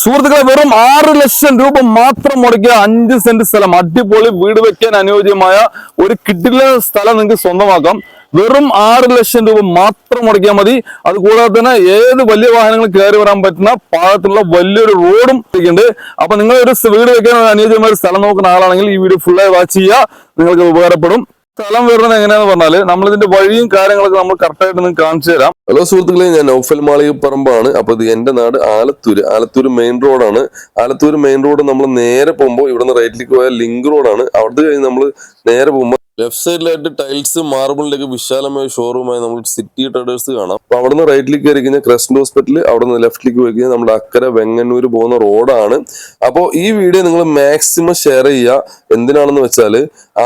സുഹൃത്തുക്കളെ വെറും ആറ് ലക്ഷം രൂപ മാത്രം മുടക്കിയ അഞ്ച് സെന്റ് സ്ഥലം അടിപൊളി വീട് വെക്കാൻ അനുയോജ്യമായ ഒരു കിഡിലെ സ്ഥലം നിങ്ങൾക്ക് സ്വന്തമാക്കാം. വെറും ആറ് ലക്ഷം രൂപ മാത്രം മുടക്കിയാൽ മതി. അതുകൂടാതെ തന്നെ ഏത് വലിയ വാഹനങ്ങൾ കയറി വരാൻ പറ്റുന്ന പാകത്തിലുള്ള വലിയൊരു റോഡും ഉണ്ട് അപ്പൊ നിങ്ങൾ ഒരു വീട് വെക്കാൻ അനുയോജ്യമായ ഒരു സ്ഥലം നോക്കുന്ന ആളാണെങ്കിൽ ഈ വീഡിയോ ഫുള്ളായി വാച്ച് ചെയ്യുക. നിങ്ങൾക്ക് ഉപകാരപ്പെടും. സ്ഥലം വരുന്നത് എങ്ങനെയാന്ന് പറഞ്ഞാൽ നമ്മൾ ഇതിന്റെ വഴിയും കാര്യങ്ങളൊക്കെ നമ്മൾ കറക്റ്റായിട്ട് നിങ്ങൾക്ക് കാണിച്ചു തരാം. ഹലോ സുഹൃത്തുക്കളെ ഞാൻ നൗഫൽ മാളിക പറമ്പാണ്. അപ്പൊ ഇത് എന്റെ നാട് ആലത്തൂര്. ആലത്തൂര് മെയിൻ റോഡാണ് ആലത്തൂര് മെയിൻ റോഡ് നമ്മൾ നേരെ പോകുമ്പോൾ ഇവിടുന്ന് റൈറ്റിലേക്ക് പോയ ലിങ്ക് റോഡാണ് അവിടുന്ന് കഴിഞ്ഞ് നമ്മൾ നേരെ പോകുമ്പോൾ ലെഫ്റ്റ് സൈഡിലായിട്ട് ടൈൽസ് മാർബിളിലേക്ക് വിശാലമായ ഷോറൂമായി നമ്മൾ സിറ്റി ട്രേഡേഴ്സ് കാണാം. അപ്പൊ അവിടുന്ന് റൈറ്റിലേക്ക് കയറി കഴിഞ്ഞാൽ ക്രസ്റ്റ് ഹോസ്പിറ്റൽ അവിടുന്ന് ലെഫ്റ്റിലേക്ക് പോയി കഴിഞ്ഞാൽ നമ്മുടെ അക്കര വെങ്ങന്നൂർ പോകുന്ന റോഡാണ് അപ്പോൾ ഈ വീഡിയോ നിങ്ങൾ മാക്സിമം ഷെയർ ചെയ്യുക. എന്തിനാണെന്ന് വെച്ചാൽ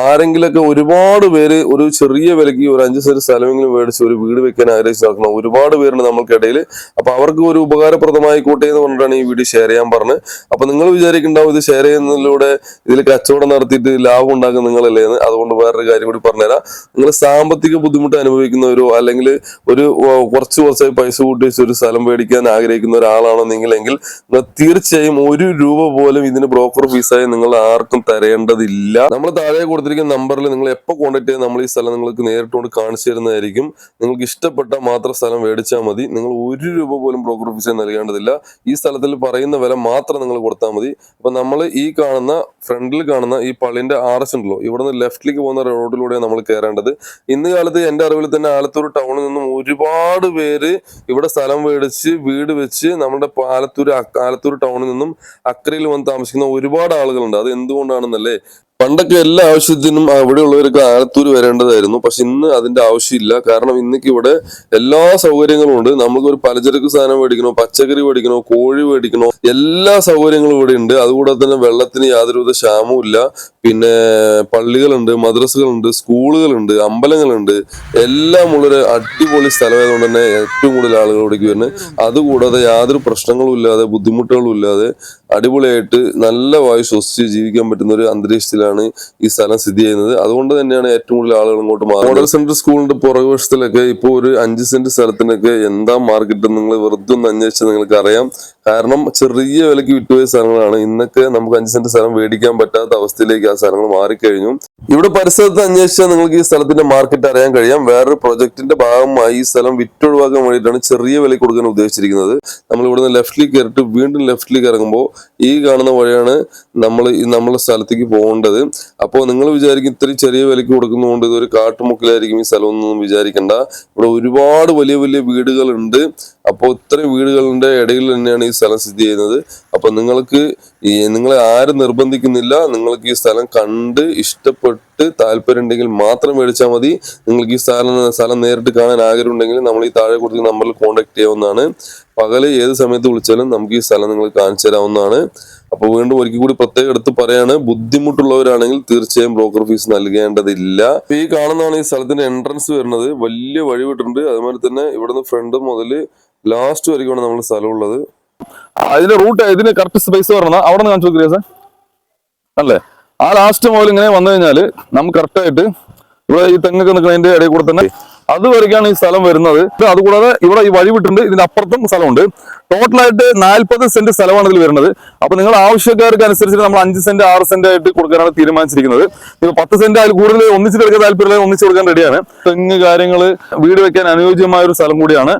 ആരെങ്കിലൊക്കെ ഒരുപാട് പേര് ഒരു ചെറിയ വിലയ്ക്ക് ഒരു അഞ്ച് സെന്റ് സ്ഥലമെങ്കിലും മേടിച്ച് ഒരു വീട് വെക്കാൻ ആഗ്രഹിച്ച് നടക്കുന്ന ഒരുപാട് പേരുണ്ട് നമ്മൾക്കിടയിൽ അപ്പൊ അവർക്ക് ഒരു ഉപകാരപ്രദമായി കൂട്ടെ എന്ന് പറഞ്ഞിട്ടാണ് ഈ വീഡിയോ ഷെയർ ചെയ്യാൻ പറഞ്ഞത്. അപ്പൊ നിങ്ങൾ വിചാരിക്കുന്നുണ്ടാവും ഇത് ഷെയർ ചെയ്യുന്നതിലൂടെ ഇതിൽ കച്ചവടം നടത്തിയിട്ട് ലാഭം ഉണ്ടാക്കുന്ന നിങ്ങളല്ലേ അതുകൊണ്ട് വേറൊരു കാര്യം കൂടി പറഞ്ഞുതരാം. നിങ്ങൾ സാമ്പത്തിക ബുദ്ധിമുട്ട് അനുഭവിക്കുന്നവരോ അല്ലെങ്കിൽ ഒരു കുറച്ച് കുറച്ചായി പൈസ കൂട്ടി വെച്ച് ഒരു സ്ഥലം മേടിക്കാൻ ആഗ്രഹിക്കുന്ന ഒരാളാണോ നിങ്ങളെങ്കിൽ തീർച്ചയായും ഒരു രൂപ പോലും ഇതിന് ബ്രോക്കർ ഫീസായി നിങ്ങൾ ആർക്കും തരേണ്ടതില്ല. നമ്മൾ താഴെ കൊടുത്തിരിക്കുന്ന നമ്പറിൽ നിങ്ങൾ എപ്പോൾ കോൺടാക്ട് ചെയ്ത് നമ്മൾ ഈ സ്ഥലം നിങ്ങൾക്ക് നേരിട്ടുകൊണ്ട് കാണിച്ചു തരുന്നതായിരിക്കും. നിങ്ങൾക്ക് ഇഷ്ടപ്പെട്ട മാത്രം സ്ഥലം മേടിച്ചാൽ മതി. നിങ്ങൾ ഒരു രൂപ പോലും ബ്രോക്കർ ഫീസായി നൽകേണ്ടതില്ല. ഈ സ്ഥലത്തിൽ പറയുന്ന വില മാത്രം നിങ്ങൾ കൊടുത്താൽ മതി. അപ്പൊ നമ്മൾ ഈ കാണുന്ന ഫ്രണ്ടിൽ കാണുന്ന ഈ പള്ളിന്റെ ആർ എസ് ഉണ്ടല്ലോ ഇവിടുന്ന് ലെഫ്റ്റിലേക്ക് പോകുന്ന റോഡിലൂടെയാണ് നമ്മൾ കയറേണ്ടത് ഇന്ന് കാലത്ത് എന്റെ അറിവിൽ തന്നെ ആലത്തൂർ ടൗണിൽ നിന്നും ഒരുപാട് പേര് ഇവിടെ സ്ഥലം മേടിച്ച് വീട് വെച്ച് നമ്മുടെ ആലത്തൂർ ആലത്തൂർ ടൗണിൽ നിന്നും അക്കരയിൽ വന്ന് താമസിക്കുന്ന ഒരുപാട് ആളുകളുണ്ട്. അത് എന്തുകൊണ്ടാണെന്നല്ലേ? പണ്ടൊക്കെ എല്ലാ ആവശ്യത്തിനും അവിടെയുള്ളവർക്ക് ആലത്തൂർ വരേണ്ടതായിരുന്നു. പക്ഷെ ഇന്ന് അതിന്റെ ആവശ്യമില്ല. കാരണം ഇന്നേക്ക് ഇവിടെ എല്ലാ സൗകര്യങ്ങളും ഉണ്ട്. നമുക്ക് ഒരു പലചരക്ക് സാധനം മേടിക്കണോ പച്ചക്കറി മേടിക്കണോ കോഴി മേടിക്കണോ എല്ലാ സൗകര്യങ്ങളും ഇവിടെ ഉണ്ട്. അതുകൂടാതെ തന്നെ വെള്ളത്തിന് യാതൊരുവിധ ക്ഷാമവും ഇല്ല. പിന്നെ പള്ളികളുണ്ട് മദ്രസകളുണ്ട് സ്കൂളുകളുണ്ട് അമ്പലങ്ങളുണ്ട്. എല്ലാം ഉള്ളൊരു അടിപൊളി സ്ഥലമായതുകൊണ്ട് തന്നെ ഏറ്റവും കൂടുതൽ ആളുകൾ ഇവിടേക്ക് വരുന്നത്. അതുകൂടാതെ യാതൊരു പ്രശ്നങ്ങളും ഇല്ലാതെ ബുദ്ധിമുട്ടുകളും ഇല്ലാതെ അടിപൊളിയായിട്ട് നല്ല വായു ശ്വസിച്ച് ജീവിക്കാൻ പറ്റുന്ന ഒരു അന്തരീക്ഷത്തിലാണ് ഈ സ്ഥലം സ്ഥിതി ചെയ്യുന്നത്. അതുകൊണ്ട് തന്നെയാണ് ഏറ്റവും കൂടുതൽ ആളുകൾ ഇങ്ങോട്ട് മാറുന്നത്. മോഡൽ സെന്റർ സ്കൂളിന്റെ പുറകുവശത്തിലൊക്കെ ഇപ്പോൾ ഒരു അഞ്ച് സെന്റ് സ്ഥലത്തിനൊക്കെ എന്താ മാർക്കറ്റ് നിങ്ങൾ വെറുതെ ഒന്ന് അന്വേഷിച്ചാൽ നിങ്ങൾക്ക് അറിയാം കാരണം ചെറിയ വിലക്ക് വിട്ടുപോയ സ്ഥലങ്ങളാണ് ഇന്നൊക്കെ നമുക്ക് അഞ്ച് സെന്റ് സ്ഥലം മേടിക്കാൻ പറ്റാത്ത അവസ്ഥയിലേക്ക് ആ സ്ഥലങ്ങൾ മാറിക്കഴിഞ്ഞു. ഇവിടെ പരിസരത്ത് അന്വേഷിച്ചാൽ നിങ്ങൾക്ക് ഈ സ്ഥലത്തിന്റെ മാർക്കറ്റ് അറിയാൻ കഴിയാം. വേറൊരു പ്രൊജക്ടിന്റെ ഭാഗമായി ഈ സ്ഥലം വിറ്റൊഴിവാക്കാൻ വേണ്ടിയിട്ടാണ് ചെറിയ വിലയ്ക്ക് കൊടുക്കാൻ ഉദ്ദേശിച്ചിരിക്കുന്നത്. നമ്മൾ ഇവിടുന്ന് ലെഫ്റ്റിലേക്ക് കയറിട്ട് വീണ്ടും ലെഫ്റ്റിലേക്ക് ഇറങ്ങുമ്പോൾ ഈ കാണുന്ന വഴിയാണ് നമ്മൾ നമ്മളെ സ്ഥലത്തേക്ക് പോകേണ്ടത്. അപ്പോൾ നിങ്ങൾ വിചാരിക്കും ഇത്രയും ചെറിയ വിലയ്ക്ക് കൊടുക്കുന്നതുകൊണ്ട് ഇതൊരു കാട്ടുമുക്കിലായിരിക്കും ഈ സ്ഥലം ഒന്നും വിചാരിക്കേണ്ട. ഇവിടെ ഒരുപാട് വലിയ വലിയ വീടുകളുണ്ട്. അപ്പോൾ ഇത്രയും വീടുകളുടെ ഇടയിൽ തന്നെയാണ് ഈ സ്ഥലം സ്ഥിതി ചെയ്യുന്നത്. അപ്പൊ നിങ്ങൾക്ക് നിങ്ങളെ ആരും നിർബന്ധിക്കുന്നില്ല. നിങ്ങൾക്ക് ഈ സ്ഥലം കണ്ട് ഇഷ്ടപ്പെട്ട് താല്പര്യം ഉണ്ടെങ്കിൽ മാത്രം മേടിച്ചാൽ മതി. നിങ്ങൾക്ക് ഈ സ്ഥലം സ്ഥലം നേരിട്ട് കാണാൻ ആഗ്രഹം ഉണ്ടെങ്കിൽ നമ്മൾ ഈ താഴെ കൊടുത്ത നമ്പറിൽ കോൺടാക്ട് ചെയ്യാവുന്നതാണ്. പകൽ ഏത് സമയത്ത് വിളിച്ചാലും നമുക്ക് ഈ സ്ഥലം നിങ്ങൾ കാണിച്ചു തരാവുന്നതാണ്. അപ്പൊ വീണ്ടും ഒരിക്കൽ കൂടി പ്രത്യേകം എടുത്ത് പറയാണ് ബുദ്ധിമുട്ടുള്ളവരാണെങ്കിൽ തീർച്ചയായും ബ്രോക്കർ ഫീസ് നൽകേണ്ടതില്ല. ഈ കാണുന്നതാണ് ഈ സ്ഥലത്തിന്റെ എൻട്രൻസ് വരുന്നത്. വലിയ വഴി വിട്ടിട്ടുണ്ട്. അതുപോലെ തന്നെ ഇവിടുന്ന് ഫ്രണ്ട് മുതൽ ലാസ്റ്റ് വരെയാണ് നമ്മൾ സ്ഥലമുള്ളത് അതിന്റെ റൂട്ട് ഇതിന് കറക്റ്റ് സ്പേസ് പറഞ്ഞാൽ അവിടെ നിന്ന് കാണിച്ചു നോക്കിയാ സാർ അല്ലേ? ആ ലാസ്റ്റ് മുതൽ ഇങ്ങനെ വന്നു കഴിഞ്ഞാൽ നമുക്ക് കറക്റ്റ് ആയിട്ട് ഇവിടെ ഈ തെങ്ങൊക്കെ നിൽക്കുന്നതിന്റെ ഇടയിൽ കൂടെ തന്നെ അതുവരെയൊക്കെയാണ് ഈ സ്ഥലം വരുന്നത്. അതുകൂടാതെ ഇവിടെ ഈ വഴി വിട്ടിട്ടുണ്ട്. ഇതിന്റെ അപ്പുറത്തും സ്ഥലമുണ്ട്. ടോട്ടലായിട്ട് നാൽപ്പത് സെന്റ് സ്ഥലമാണ് ഇതിൽ വരുന്നത്. അപ്പൊ നിങ്ങൾ ആവശ്യക്കാർക്ക് അനുസരിച്ച് നമ്മൾ അഞ്ച് സെന്റ് ആറ് സെന്റ് ആയിട്ട് കൊടുക്കാനാണ് തീരുമാനിച്ചിരിക്കുന്നത്. ഇപ്പൊ പത്ത് സെന്റ് അതിൽ കൂടുതൽ ഒന്നിച്ചിട്ട് എടുക്കാൻ താല്പര്യമുള്ള ഒന്നിച്ച് കൊടുക്കാൻ റെഡിയാണ് തെങ്ങ് കാര്യങ്ങൾ വീട് വെക്കാൻ അനുയോജ്യമായ ഒരു സ്ഥലം കൂടിയാണ്.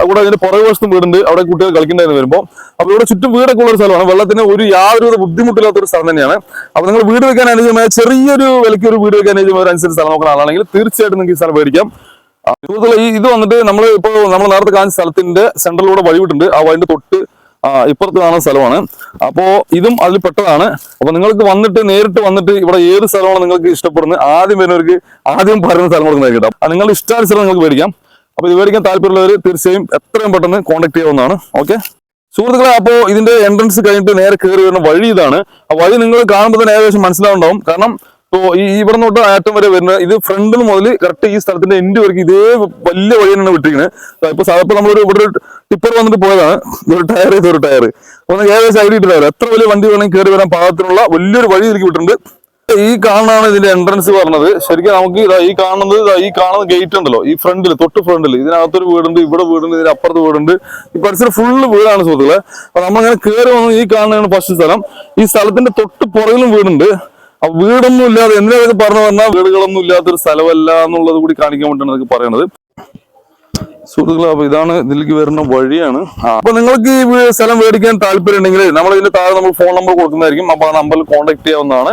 അതുകൂടെ അതിന്റെ പുറകു വശത്തും വീടുണ്ട്. അവിടെ കുട്ടികൾ കളിക്കണ്ടായിരുന്നു വരുമ്പോൾ അപ്പൊ ഇവിടെ ചുറ്റും വീടൊക്കെ ഉള്ള ഒരു സ്ഥലമാണ്. വെള്ളത്തിന് ഒരു യാതൊരു ബുദ്ധിമുട്ടില്ലാത്ത ഒരു സ്ഥലം തന്നെയാണ്. അപ്പൊ നിങ്ങൾ വീട് വെക്കാൻ അനുയോജ്യമായ ചെറിയൊരു വിലയ്ക്ക് ഒരു വീട് വെക്കാൻ അനുയോജ്യമായ ഒരു അനുസരിച്ച് സ്ഥലം നോക്കുന്ന ആളാണെങ്കിൽ തീർച്ചയായിട്ടും നിങ്ങൾക്ക് ഈ സ്ഥലം മേടിക്കാം. ഈ ഇത് വന്നിട്ട് നമ്മൾ ഇപ്പോൾ നമ്മൾ നേരത്തെ കാണിച്ച സ്ഥലത്തിന്റെ സെൻട്രലിലൂടെ വഴിവിട്ടുണ്ട്. ആ വഴിന്റെ തൊട്ട് ഇപ്പുറത്ത് കാണുന്ന സ്ഥലമാണ്. അപ്പോൾ ഇതും അതിൽ പെട്ടതാണ്. അപ്പൊ നിങ്ങൾക്ക് വന്നിട്ട് നേരിട്ട് വന്നിട്ട് ഇവിടെ ഏത് സ്ഥലമാണ് നിങ്ങൾക്ക് ഇഷ്ടപ്പെടുന്നത്? ആദ്യം വരുന്നവർക്ക് ആദ്യം പറയുന്ന സ്ഥലം കൊടുക്കുന്നതായിരിക്കും കേട്ടോ. നിങ്ങളുടെ ഇഷ്ടാനുസരണം നിങ്ങൾക്ക് മേടിക്കാം. അപ്പോൾ ഇത് മേടിക്കാൻ താല്പര്യമുള്ളവർ തീർച്ചയായും എത്രയും പെട്ടെന്ന് കോൺടാക്ട് ചെയ്യാവുന്നതാണ്. ഓക്കെ സുഹൃത്തുക്കളെ അപ്പോൾ ഇതിന്റെ എൻട്രൻസ് കഴിഞ്ഞിട്ട് നേരെ കയറി വരുന്ന വഴി ഇതാണ്. ആ വഴി നിങ്ങൾ കാണുമ്പോൾ തന്നെ ഏകദേശം മനസ്സിലാവുണ്ടാവും കാരണം ഇപ്പോ ഈ ഇവിടെ തൊട്ട് ആറ്റം വരെ വരുന്ന ഇത് ഫ്രണ്ടിൽ മുതൽ കറക്റ്റ് ഈ സ്ഥലത്തിന്റെ എൻഡ് വരെ ഇതേ വലിയ വഴി തന്നെയാണ് വിട്ടിരിക്കുന്നത് ഇപ്പൊ സാധാരണ നമ്മളൊരു ഇവിടെ ടിപ്പർ വന്നിട്ട് പോയതാണ്. ഒരു ടയർ ഇതൊരു ടയർ ഒന്ന് ഏകദേശം ഐഡിയ ഇട്ടില്ല എത്ര വലിയ വണ്ടി വേണമെങ്കിൽ കയറി വരാൻ പാകത്തിനുള്ള വലിയൊരു വഴി ഇതിലേക്ക് വിട്ടിട്ടുണ്ട്. ഈ കാണാണ് ഇതിന്റെ എൻട്രൻസ് പറഞ്ഞത്. ശരിക്കും നമുക്ക് ഇതാ ഈ കാണുന്നത് ഈ കാണുന്ന ഗേറ്റ് ഉണ്ടല്ലോ ഈ ഫ്രണ്ടിൽ തൊട്ട് ഫ്രണ്ടിൽ ഇതിനകത്തൊരു വീടുണ്ട് ഇവിടെ വീടുണ്ട് ഇതിന് അപ്പുറത്ത് വീടുണ്ട്. ഈ പരിസരം ഫുള്ള് വീടാണ് സുഹൃത്തുക്കളെ. അപ്പൊ നമ്മളിങ്ങനെ കയറി വന്ന് ഈ കാണുന്നതാണ് ഫസ്റ്റ് സ്ഥലം. ഈ സ്ഥലത്തിന്റെ തൊട്ട് പുറകിലും വീടുണ്ട്. അപ്പൊ വീടൊന്നും ഇല്ലാതെ എന്തിനാ ഇതൊക്കെ പറഞ്ഞു പറഞ്ഞാൽ വീടുകളൊന്നും ഇല്ലാത്തൊരു സ്ഥലമല്ല എന്നുള്ളത് കൂടി കാണിക്കാൻ വേണ്ടിയാണ് ഇതൊക്കെ പറയണത് സുഹൃത്തുക്കളെ അപ്പൊ ഇതാണ് ഇതിലേക്ക് വരുന്ന വഴിയാണ്. അപ്പൊ നിങ്ങൾക്ക് ഈ സ്ഥലം മേടിക്കാൻ താല്പര്യം ഉണ്ടെങ്കിൽ നമ്മൾ ഇതിന്റെ താഴെ നമ്മൾ ഫോൺ നമ്പർ കൊടുക്കുന്നതായിരിക്കും. അപ്പൊ ആ നമ്പറിൽ കോൺടാക്ട് ചെയ്യാവുന്നതാണ്.